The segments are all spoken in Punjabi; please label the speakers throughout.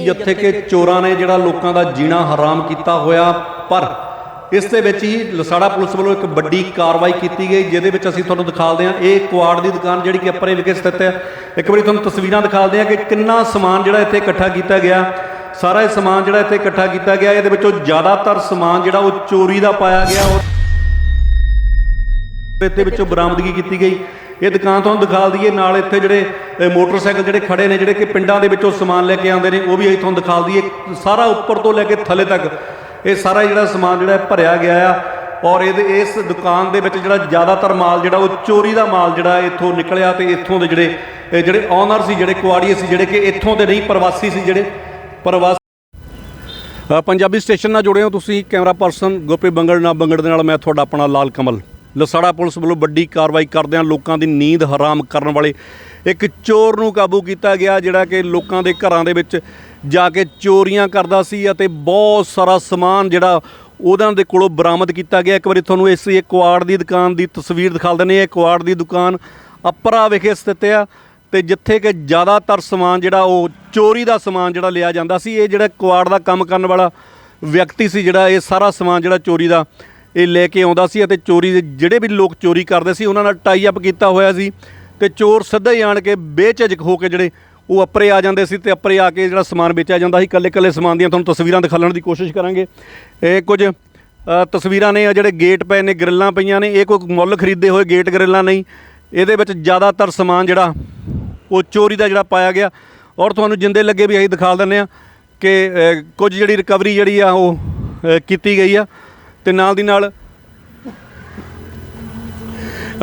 Speaker 1: ਜਿੱਥੇ ਕਿ ਚੋਰਾਂ ਨੇ ਜਿਹੜਾ ਲੋਕਾਂ ਦਾ ਜੀਣਾ ਹਰਾਮ ਕੀਤਾ ਹੋਇਆ, ਪਰ ਇਸ ਦੇ ਵਿੱਚ ਹੀ ਲਸਾੜਾ ਪੁਲਿਸ ਵੱਲੋਂ ਇੱਕ ਵੱਡੀ ਕਾਰਵਾਈ ਕੀਤੀ ਗਈ, ਜਿਹਦੇ ਵਿੱਚ ਅਸੀਂ ਤੁਹਾਨੂੰ ਦਿਖਾਉਂਦੇ ਹਾਂ, ਇਹ ਕੁਆੜ ਦੀ ਦੁਕਾਨ ਜਿਹੜੀ ਕਿ ਅੱਪਰੇ ਵਿਖੇ ਸਥਿਤ ਹੈ। ਇੱਕ ਵਾਰੀ ਤੁਹਾਨੂੰ ਤਸਵੀਰਾਂ ਦਿਖਾਉਂਦੇ ਹਾਂ ਕਿ ਕਿੰਨਾ ਸਮਾਨ ਜਿਹੜਾ ਇੱਥੇ ਇਕੱਠਾ ਕੀਤਾ ਗਿਆ। ਸਾਰਾ ਇਹ ਸਮਾਨ ਜਿਹੜਾ ਇੱਥੇ ਇਕੱਠਾ ਕੀਤਾ ਗਿਆ, ਇਹਦੇ ਵਿੱਚੋਂ ਜ਼ਿਆਦਾਤਰ ਸਮਾਨ ਜਿਹੜਾ ਉਹ ਚੋਰੀ ਦਾ ਪਾਇਆ ਗਿਆ। ਉਹ ਇੱਥੇ ਵਿੱਚੋਂ ਬਰਾਮਦਗੀ ਕੀਤੀ ਗਈ। ਇਹ ਦੁਕਾਨ ਤੁਹਾਨੂੰ ਦਿਖਾ ਦਈਏ, ਨਾਲ ਇੱਥੇ ਜਿਹੜੇ ਮੋਟਰਸਾਈਕਲ ਜਿਹੜੇ ਖੜੇ ਨੇ, ਜਿਹੜੇ ਕਿ ਪਿੰਡਾਂ ਦੇ ਵਿੱਚੋਂ ਸਮਾਨ ਲੈ ਕੇ ਆਉਂਦੇ ਨੇ, ਉਹ ਵੀ ਅਸੀਂ ਤੁਹਾਨੂੰ ਦਿਖਾ ਦਈਏ। ਸਾਰਾ ਉੱਪਰ ਤੋਂ ਲੈ ਕੇ ਥੱਲੇ ਤੱਕ ਇਹ ਸਾਰਾ ਜਿਹੜਾ ਸਮਾਨ ਜਿਹੜਾ ਭਰਿਆ ਗਿਆ ਆ। ਔਰ ਇਹਦੇ, ਇਸ ਦੁਕਾਨ ਦੇ ਵਿੱਚ ਜਿਹੜਾ ਜ਼ਿਆਦਾਤਰ ਮਾਲ ਜਿਹੜਾ, ਉਹ ਚੋਰੀ ਦਾ ਮਾਲ ਜਿਹੜਾ ਇੱਥੋਂ ਨਿਕਲਿਆ ਤੇ ਇੱਥੋਂ ਦੇ ਜਿਹੜੇ ਜਿਹੜੇ ਓਨਰ ਸੀ, ਜਿਹੜੇ ਕੁਆੜੀਏ ਸੀ, ਜਿਹੜੇ ਕਿ ਇੱਥੋਂ ਦੇ ਨਹੀਂ, ਪ੍ਰਵਾਸੀ ਸੀ ਜਿਹੜੇ। ਪ੍ਰਵਾਸੀ ਪੰਜਾਬੀ ਸਟੇਸ਼ਨ ਨਾਲ ਜੁੜੇ ਹੋ ਤੁਸੀਂ, ਕੈਮਰਾ ਪਰਸਨ ਗੁਰਪ੍ਰੀਤ ਬੰਗੜ ਨਾਲ ਬੰਗੜ ਦੇ ਨਾਲ ਮੈਂ ਤੁਹਾਡਾ ਆਪਣਾ ਲਾਲ ਕਮਲ। ਲਸਾੜਾ ਪੁਲਿਸ ਵੱਲੋਂ ਵੱਡੀ ਕਾਰਵਾਈ ਕਰਦਿਆਂ ਲੋਕਾਂ ਦੀ ਨੀਂਦ ਹਰਾਮ ਕਰਨ ਵਾਲੇ ਇੱਕ ਚੋਰ ਨੂੰ ਕਾਬੂ ਕੀਤਾ ਗਿਆ, ਜਿਹੜਾ ਕਿ ਲੋਕਾਂ ਦੇ ਘਰਾਂ ਦੇ ਵਿੱਚ ਜਾ ਕੇ ਚੋਰੀਆਂ ਕਰਦਾ ਸੀ ਅਤੇ ਬਹੁਤ ਸਾਰਾ ਸਮਾਨ ਜਿਹੜਾ ਉਹਨਾਂ ਦੇ ਕੋਲੋਂ ਬਰਾਮਦ ਕੀਤਾ ਗਿਆ। ਇੱਕ ਵਾਰੀ ਤੁਹਾਨੂੰ ਇਸ ਇਹ ਕੁਆੜ ਦੀ ਦੁਕਾਨ ਦੀ ਤਸਵੀਰ ਦਿਖਾ ਦਿੰਦੇ ਹਾਂ। ਇਹ ਕੁਆੜ ਦੀ ਦੁਕਾਨ ਅਪਰਾ ਵਿਖੇ ਸਥਿਤ ਆ ਤੇ ਜਿੱਥੇ ਕਿ ਜ਼ਿਆਦਾਤਰ ਸਮਾਨ ਜਿਹੜਾ ਉਹ ਚੋਰੀ ਦਾ ਸਮਾਨ ਜਿਹੜਾ ਲਿਆ ਜਾਂਦਾ ਸੀ। ਇਹ ਜਿਹੜਾ ਕੁਆੜ ਦਾ ਕੰਮ ਕਰਨ ਵਾਲਾ ਵਿਅਕਤੀ ਸੀ ਜਿਹੜਾ, ਇਹ ਸਾਰਾ ਸਮਾਨ ਜਿਹੜਾ ਚੋਰੀ ਦਾ ਇਹ ਲੈ ਕੇ ਆਉਂਦਾ ਸੀ ਅਤੇ ਚੋਰੀ ਦੇ ਜਿਹੜੇ ਵੀ ਲੋਕ ਚੋਰੀ ਕਰਦੇ ਸੀ, ਉਹਨਾਂ ਨਾਲ ਟਾਈ ਅਪ ਕੀਤਾ ਹੋਇਆ ਸੀ ਤੇ ਚੋਰ ਸਿੱਧਾ ਹੀ ਆਣ ਕੇ ਬੇਝਿਜਕ ਹੋ ਕੇ ਜਿਹੜੇ ਉਹ ਅੱਪਰੇ ਆ ਜਾਂਦੇ ਸੀ ਤੇ ਅੱਪਰੇ ਆ ਕੇ ਜਿਹੜਾ ਸਮਾਨ ਵੇਚਿਆ ਜਾਂਦਾ ਸੀ। ਕੱਲੇ ਕੱਲੇ ਸਮਾਨ ਦੀਆਂ ਤੁਹਾਨੂੰ ਤਸਵੀਰਾਂ ਦਿਖਾਉਣ ਦੀ ਕੋਸ਼ਿਸ਼ ਕਰਾਂਗੇ। ਇਹ ਕੁਝ ਤਸਵੀਰਾਂ ਨੇ ਜਿਹੜੇ ਗੇਟ ਪਏ ਨੇ, ਗ੍ਰਿਲਾਂ ਪਈਆਂ ਨੇ। ਇਹ ਕੋਈ ਮੁੱਲ ਖਰੀਦੇ ਹੋਏ ਗੇਟ ਗ੍ਰਿਲਾਂ ਨਹੀਂ। ਇਹਦੇ ਵਿੱਚ ਜ਼ਿਆਦਾਤਰ ਸਮਾਨ ਜਿਹੜਾ ਉਹ ਚੋਰੀ ਦਾ ਜਿਹੜਾ ਪਾਇਆ ਗਿਆ। ਔਰ ਤੁਹਾਨੂੰ ਜਿੰਦੇ ਲੱਗੇ ਵੀ ਅਸੀਂ ਦਿਖਾ ਦਿੰਦੇ ਆ ਕਿ ਕੁਝ ਜਿਹੜੀ ਰਿਕਵਰੀ ਜਿਹੜੀ ਆ ਉਹ ਕੀਤੀ ਗਈ ਆ। ਤੇ ਨਾਲ ਦੀ ਨਾਲ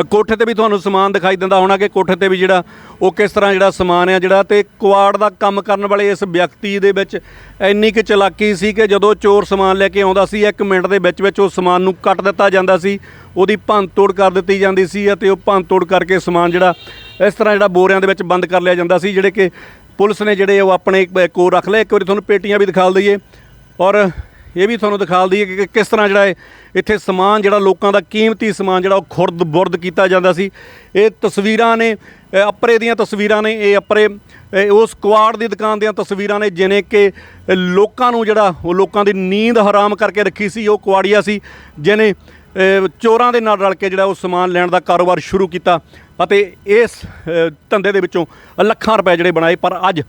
Speaker 1: ਕੋਠੇ ਤੇ ਵੀ ਤੁਹਾਨੂੰ ਸਮਾਨ ਦਿਖਾਈ ਦਿੰਦਾ ਹੋਣਾ ਕਿ ਕੋਠੇ ਤੇ ਵੀ ਜਿਹੜਾ ਉਹ ਕਿਸ ਤਰ੍ਹਾਂ ਜਿਹੜਾ ਸਮਾਨ ਆ ਜਿਹੜਾ ਤੇ ਕੁਆੜ ਦਾ ਕੰਮ ਕਰਨ ਵਾਲੇ ਇਸ ਵਿਅਕਤੀ ਦੇ ਵਿੱਚ ਇੰਨੀ ਕੁ ਚਲਾਕੀ ਸੀ ਕਿ ਜਦੋਂ ਚੋਰ ਸਮਾਨ ਲੈ ਕੇ ਆਉਂਦਾ ਸੀ, ਇੱਕ ਮਿੰਟ ਦੇ ਵਿੱਚ ਵਿੱਚ ਉਹ ਸਮਾਨ ਨੂੰ ਕੱਟ ਦਿੱਤਾ ਜਾਂਦਾ ਸੀ, ਉਹਦੀ ਭੰਨ ਤੋੜ ਕਰ ਦਿੱਤੀ ਜਾਂਦੀ ਸੀ ਅਤੇ ਉਹ ਭੰਨ ਤੋੜ ਕਰਕੇ ਸਮਾਨ ਜਿਹੜਾ ਇਸ ਤਰ੍ਹਾਂ ਜਿਹੜਾ ਬੋਰਿਆਂ ਦੇ ਵਿੱਚ ਬੰਦ ਕਰ ਲਿਆ ਜਾਂਦਾ ਸੀ, ਜਿਹੜੇ ਕਿ ਪੁਲਿਸ ਨੇ ਜਿਹੜੇ ਉਹ ਆਪਣੇ ਕੋਲ ਰੱਖ ਲਏ। ਇੱਕ ਵਾਰੀ ਤੁਹਾਨੂੰ ਪੇਟੀਆਂ ਵੀ ਦਿਖਾ ਦਈਏ ਔਰ ਇਹ ਵੀ ਤੁਹਾਨੂੰ ਦਿਖਾ ਦਈਏ ਕਿ ਕਿਸ ਤਰ੍ਹਾਂ ਜਿਹੜਾ ਹੈ ਇੱਥੇ ਸਮਾਨ ਜਿਹੜਾ ਲੋਕਾਂ ਦਾ ਕੀਮਤੀ ਸਮਾਨ ਜਿਹੜਾ ਉਹ ਖੁਰਦ ਬੁਰਦ ਕੀਤਾ ਜਾਂਦਾ ਸੀ। ਇਹ ਤਸਵੀਰਾਂ ਨੇ, ਇਹ ਅਪਰੇ ਦੀਆਂ ਤਸਵੀਰਾਂ ਨੇ, ਇਹ ਅਪਰੇ ਉਸ ਕੁਆੜ ਦੀ ਦੁਕਾਨ ਦੀਆਂ ਤਸਵੀਰਾਂ ਨੇ ਜਿਹਨੇ ਕਿ ਲੋਕਾਂ ਨੂੰ ਜਿਹੜਾ ਉਹ ਲੋਕਾਂ ਦੀ ਨੀਂਦ ਹਰਾਮ ਕਰਕੇ ਰੱਖੀ ਸੀ, ਉਹ ਕੁਆੜੀਆ ਸੀ, ਜਿਹਨੇ ਚੋਰਾਂ ਦੇ ਨਾਲ ਰਲ ਕੇ ਜਿਹੜਾ ਉਹ ਸਮਾਨ ਲੈਣ ਦਾ ਕਾਰੋਬਾਰ ਸ਼ੁਰੂ ਕੀਤਾ ਅਤੇ ਇਸ ਧੰਦੇ ਦੇ ਵਿੱਚੋਂ ਲੱਖਾਂ ਰੁਪਏ ਜਿਹੜੇ ਬਣਾਏ, ਪਰ ਅੱਜ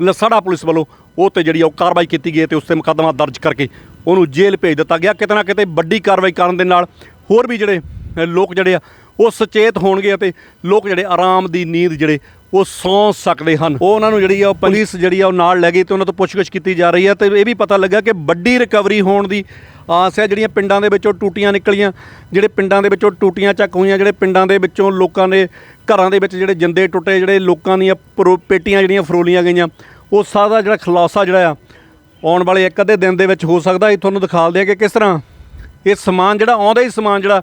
Speaker 1: ਲਸੜਾ ਪੁਲਿਸ ਵੱਲੋਂ ਉਹ ਤੇ ਜਿਹੜੀ ਆ ਉਹ ਕਾਰਵਾਈ ਕੀਤੀ ਗਈ ਹੈ ਤੇ ਉਸ ਤੇ ਮੁਕੱਦਮਾ ਦਰਜ ਕਰਕੇ ਉਹਨੂੰ ਜੇਲ੍ਹ ਭੇਜ ਦਿੱਤਾ ਗਿਆ। ਕਿਤੇ ਨਾ ਕਿਤੇ ਵੱਡੀ ਕਾਰਵਾਈ ਕਰਨ ਦੇ ਨਾਲ ਹੋਰ ਵੀ ਜਿਹੜੇ ਲੋਕ ਜਿਹੜੇ ਆ, ਉਹ ਸੁਚੇਤ ਹੋਣਗੇ ਅਤੇ ਲੋਕ ਜਿਹੜੇ ਆਰਾਮ ਦੀ ਨੀਂਦ ਜਿਹੜੇ, ਉਹ ਸੌਂ ਸਕਦੇ ਹਨ। ਉਹ ਉਹਨਾਂ ਨੂੰ ਜਿਹੜੀ ਆ, ਉਹ ਪੁਲਿਸ ਜਿਹੜੀ ਆ, ਉਹ ਨਾਲ ਲੈ ਗਈ ਤੇ ਉਹਨਾਂ ਤੋਂ ਪੁੱਛਗਿੱਛ ਕੀਤੀ ਜਾ ਰਹੀ ਹੈ ਤੇ ਇਹ ਵੀ ਪਤਾ ਲੱਗਾ ਕਿ ਵੱਡੀ ਰਿਕਵਰੀ ਹੋਣ ਦੀ ਆਸ ਹੈ। ਜਿਹੜੀਆਂ ਪਿੰਡਾਂ ਦੇ ਵਿੱਚੋਂ ਟੂਟੀਆਂ ਨਿਕਲੀਆਂ, ਜਿਹੜੇ ਪਿੰਡਾਂ ਦੇ ਵਿੱਚੋਂ ਟੂਟੀਆਂ ਚੱਕ ਹੋਈਆਂ, ਜਿਹੜੇ ਪਿੰਡਾਂ ਦੇ ਵਿੱਚੋਂ ਲੋਕਾਂ ਦੇ ਘਰਾਂ ਦੇ ਵਿੱਚ ਜਿਹੜੇ ਜਿੰਦੇ ਟੁੱਟੇ, ਜਿਹੜੇ ਲੋਕਾਂ ਦੀਆਂ ਪਰੋ- ਪੇਟੀਆਂ ਜਿਹੜੀਆਂ ਫਰੋਲੀਆਂ ਗਈਆਂ, ਉਹ ਸਾਰਾ ਜਿਹੜਾ ਖੁਲਾਸਾ ਜਿਹੜਾ ਆ ਆਉਣ ਵਾਲੇ ਇੱਕ ਅੱਧੇ ਦਿਨ ਦੇ ਵਿੱਚ ਹੋ ਸਕਦਾ ਇਹ ਤੁਹਾਨੂੰ ਦਿਖਾਲਦੇ ਆ ਕਿ ਕਿਸ ਤਰ੍ਹਾਂ ਇਹ ਸਮਾਨ ਜਿਹੜਾ ਆਉਂਦਾ ਹੀ ਸਮਾਨ ਜਿਹੜਾ,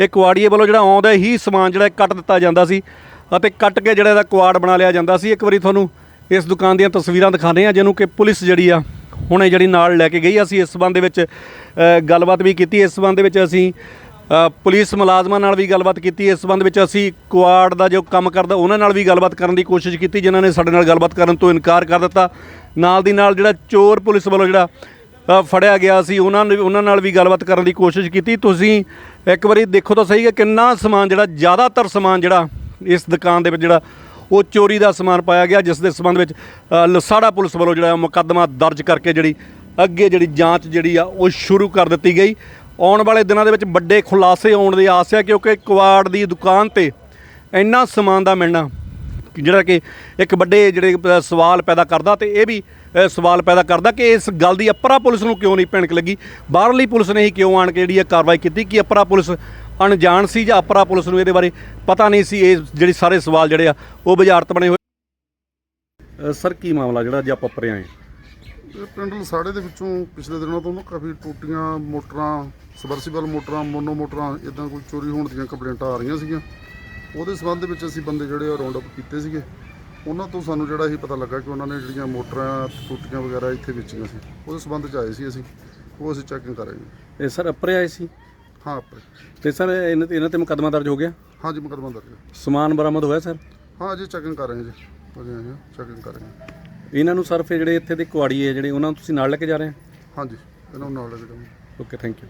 Speaker 1: ਇਹ ਕੁਆੜੀਏ ਵੱਲੋਂ ਜਿਹੜਾ ਆਉਂਦਾ ਹੀ ਸਮਾਨ ਜਿਹੜਾ ਕੱਟ ਦਿੱਤਾ ਜਾਂਦਾ ਸੀ ਅਤੇ ਕੱਟ ਕੇ ਜਿਹੜਾ ਇਹਦਾ ਕੁਆੜ ਬਣਾ ਲਿਆ ਜਾਂਦਾ ਸੀ। ਇੱਕ ਵਾਰੀ ਤੁਹਾਨੂੰ ਇਸ ਦੁਕਾਨ ਦੀਆਂ ਤਸਵੀਰਾਂ ਦਿਖਾਉਂਦੇ ਆ ਜਿਹਨੂੰ ਕਿ ਪੁਲਿਸ ਜਿਹੜੀ ਆ, ਹੁਣੇ ਜਿਹੜੀ ਨਾਲ ਲੈ ਕੇ ਗਈ। ਅਸੀਂ ਇਸ ਸੰਬੰਧ ਦੇ ਵਿੱਚ ਗੱਲਬਾਤ ਵੀ ਕੀਤੀ। ਇਸ ਸੰਬੰਧ ਦੇ ਵਿੱਚ ਅਸੀਂ ਪੁਲਿਸ ਮੁਲਾਜ਼ਮਾਂ ਨਾਲ ਵੀ ਗੱਲਬਾਤ ਕੀਤੀ। ਇਸ ਸੰਬੰਧ ਵਿੱਚ ਅਸੀਂ ਕੁਆੜ ਦਾ ਜੋ ਕੰਮ ਕਰਦਾ, ਉਹਨਾਂ ਨਾਲ ਵੀ ਗੱਲਬਾਤ ਕਰਨ ਦੀ ਕੋਸ਼ਿਸ਼ ਕੀਤੀ, ਜਿਨ੍ਹਾਂ ਨੇ ਸਾਡੇ ਨਾਲ ਗੱਲਬਾਤ ਕਰਨ ਤੋਂ ਇਨਕਾਰ ਕਰ ਦਿੱਤਾ। ਨਾਲ ਦੀ ਨਾਲ ਜਿਹੜਾ ਚੋਰ ਪੁਲਿਸ ਵੱਲੋਂ ਜਿਹੜਾ ਫੜਿਆ ਗਿਆ ਸੀ, ਉਹਨਾਂ ਨੇ ਉਹਨਾਂ ਨਾਲ ਵੀ ਗੱਲਬਾਤ ਕਰਨ ਦੀ ਕੋਸ਼ਿਸ਼ ਕੀਤੀ। ਤੁਸੀਂ ਇੱਕ ਵਾਰੀ ਦੇਖੋ ਤਾਂ ਸਹੀ ਕਿ ਕਿੰਨਾ ਸਮਾਨ ਜਿਹੜਾ, ਜ਼ਿਆਦਾਤਰ ਸਮਾਨ ਜਿਹੜਾ ਇਸ ਦੁਕਾਨ ਦੇ ਵਿੱਚ ਜਿਹੜਾ, ਉਹ ਚੋਰੀ ਦਾ ਸਮਾਨ ਪਾਇਆ ਗਿਆ, ਜਿਸ ਦੇ ਸੰਬੰਧ ਵਿੱਚ ਲਸਾੜਾ ਪੁਲਿਸ ਵੱਲੋਂ ਜਿਹੜਾ ਮੁਕੱਦਮਾ ਦਰਜ ਕਰਕੇ ਜਿਹੜੀ, ਅੱਗੇ ਜਿਹੜੀ ਜਾਂਚ ਜਿਹੜੀ ਆ, ਉਹ ਸ਼ੁਰੂ ਕਰ ਦਿੱਤੀ ਗਈ। ਆਉਣ ਵਾਲੇ ਦਿਨਾਂ ਦੇ ਵਿੱਚ ਵੱਡੇ ਖੁਲਾਸੇ ਆਉਣ ਦੀ ਆਸ ਹੈ ਕਿਉਂਕਿ ਕੁਆੜ ਦੀ ਦੁਕਾਨ ਤੇ ਇੰਨਾ ਸਮਾਨ ਦਾ ਮਿਲਣਾ ਜਿਹੜਾ ਕਿ ਇੱਕ ਵੱਡੇ ਜਿਹੜੇ ਸਵਾਲ ਪੈਦਾ ਕਰਦਾ ਤੇ ਇਹ ਵੀ ਸਵਾਲ ਪੈਦਾ ਕਰਦਾ ਕਿ ਇਸ ਗੱਲ ਦੀ ਅਪਰਾ ਪੁਲਿਸ ਨੂੰ ਕਿਉਂ ਨਹੀਂ ਭਿਣਕ ਲੱਗੀ? ਬਾਹਰਲੀ ਪੁਲਿਸ ਨੇ ਹੀ ਕਿਉਂ ਆਣ ਕੇ ਜਿਹੜੀ ਇਹ ਕਾਰਵਾਈ ਕੀਤੀ ਕਿ ਅਪਰਾ ਪੁਲਿਸ ਅਣਜਾਣ ਸੀ ਜਾਂ ਅਪਰਾ ਪੁਲਿਸ ਨੂੰ ਇਹਦੇ ਬਾਰੇ ਪਤਾ ਨਹੀਂ ਸੀ, ਇਹ ਜਿਹੜੇ ਸਾਰੇ ਸਵਾਲ ਜਿਹੜੇ ਆ ਉਹ ਬੁਝਾਰਤ ਬਣੇ ਹੋਏ। ਸਰ, ਕੀ ਮਾਮਲਾ ਜਿਹੜਾ ਅੱਜ ਆਪਾਂ ਪਰੇ ਆਏ
Speaker 2: ਇਹ ਪਿੰਡ ਲਸਾੜੇ ਦੇ ਵਿੱਚੋਂ ਪਿਛਲੇ ਦਿਨਾਂ ਤੋਂ ਨਾ ਕਾਫੀ ਟੂਟੀਆਂ ਮੋਟਰਾਂ ਸਬਰਸੀਬਲ ਮੋਟਰਾਂ ਮੋਨੋ ਮੋਟਰਾਂ ਇਦਾਂ ਕੋਈ ਚੋਰੀ ਹੋਣ ਦੀਆਂ ਕੰਪਲੇਂਟਾਂ ਆ ਰਹੀਆਂ ਸੀਗੀਆਂ। ਉਹਦੇ ਸੰਬੰਧ ਦੇ ਵਿੱਚ ਅਸੀਂ ਬੰਦੇ ਜਿਹੜੇ ਆ ਰਾਉਂਡ ਅਪ ਕੀਤੇ ਸੀਗੇ। ਉਹਨਾਂ ਤੋਂ ਸਾਨੂੰ ਜਿਹੜਾ ਇਹ ਪਤਾ ਲੱਗਾ ਕਿ ਉਹਨਾਂ ਨੇ ਜਿਹੜੀਆਂ ਮੋਟਰਾਂ ਟੂਟੀਆਂ ਵਗੈਰਾ ਇੱਥੇ ਵੇਚੀਆਂ ਸੀ। ਉਹਦੇ ਸੰਬੰਧ ਚ ਆਏ ਸੀ ਅਸੀਂ। ਉਹ ਅਸੀਂ ਚੈਕਿੰਗ ਕਰ ਰਹੇ ਹਾਂ
Speaker 1: ਇਹ ਸਰ ਅਪਰੇ ਆਏ ਸੀ?
Speaker 2: ਹਾਂ ਆਪੇ
Speaker 1: ਤੇ ਸਰ ਇਹਨਾਂ ਤੇ ਇਹਨਾਂ ਤੇ ਮੁਕੱਦਮਾ ਦਰਜ ਹੋ ਗਿਆ?
Speaker 2: ਹਾਂਜੀ ਮੁਕੱਦਮਾ ਦਰਜ ਹੈ।
Speaker 1: ਸਮਾਨ ਬਰਾਮਦ ਹੋਇਆ ਸਰ?
Speaker 2: ਹਾਂ ਜੀ ਚੈਕਿੰਗ ਕਰ ਰਹੇ ਹਾਂ ਜੀ। ਚੈਕਿੰਗ ਕਰ ਰਹੇ ਹਾਂ।
Speaker 1: ਇਹਨਾਂ ਨੂੰ ਸਰ ਫਿਰ ਜਿਹੜੇ ਇੱਥੇ ਦੇ ਕੁਆੜੀਏ ਜਿਹੜੇ ਉਹਨਾਂ ਨੂੰ ਤੁਸੀਂ ਨਾਲ ਲੈ ਕੇ ਜਾ ਰਹੇ ਹੋ?
Speaker 2: ਹਾਂਜੀ ਇਹਨਾਂ ਨੂੰ ਨਾਲ ਲੈ ਕੇ ਜਾਵਾਂਗੇ
Speaker 1: ਓਕੇ ਥੈਂਕ ਯੂ